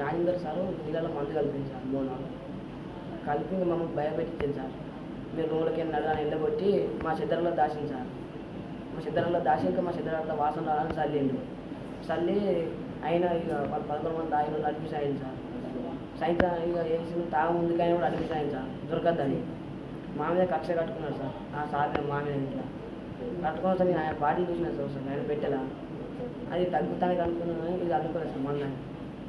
Rajender sir నీళ్ళలో మందు కలిపింది సార్ బోనాలు కలిపి మమ్మల్ని భయపెట్టించింది సార్. మీరు రూమ్లోకి వెళ్ళినాడు అని ఎండగొట్టి మా సిద్ధరంలో దాచింది సార్. మా సిద్ధరంలో దాచి ఇంకా మా సిద్ధరంలో వాసన రావాలని చల్లిండు. చల్లి అయినా ఇక వాళ్ళు పదకొండు మంది తాగిన వాళ్ళు అడ్మిషన్ అయింది సార్. సాయంత్రం ఇక వేసి తాగు ముందుకైనా కూడా అడ్మిషన్ అయింది సార్. దొరకద్దని. మా మీద కక్ష కట్టుకున్నాడు సార్. ఆ సార్ నేను మా మీద ఇంట్లో. కట్టుకున్న సార్ నేను ఆయన బాటిల్ చూసిన సార్ సార్ ఆయన పెట్టాలా. అది తగ్గుతానికి అనుకున్నాను ఇది అనుకోలేదు సార్ మొన్న.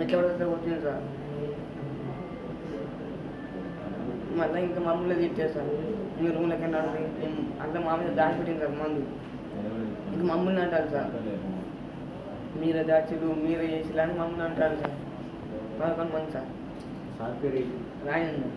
కొట్టింది సార్. మళ్ళీ ఇంకా మమ్మల్ని తిట్టారు సార్. మీ రూమ్లోకి వెళ్ళండి అంతా మా మీద దాచి పెట్టింది సార్ మందు. ఇంకా మమ్మల్ని అంటారు సార్. మీరే దాచిలు మీరే చేసిలు అని మమ్మల్ని అంటారు సార్. పదకొండు మంది సార్? రాయండి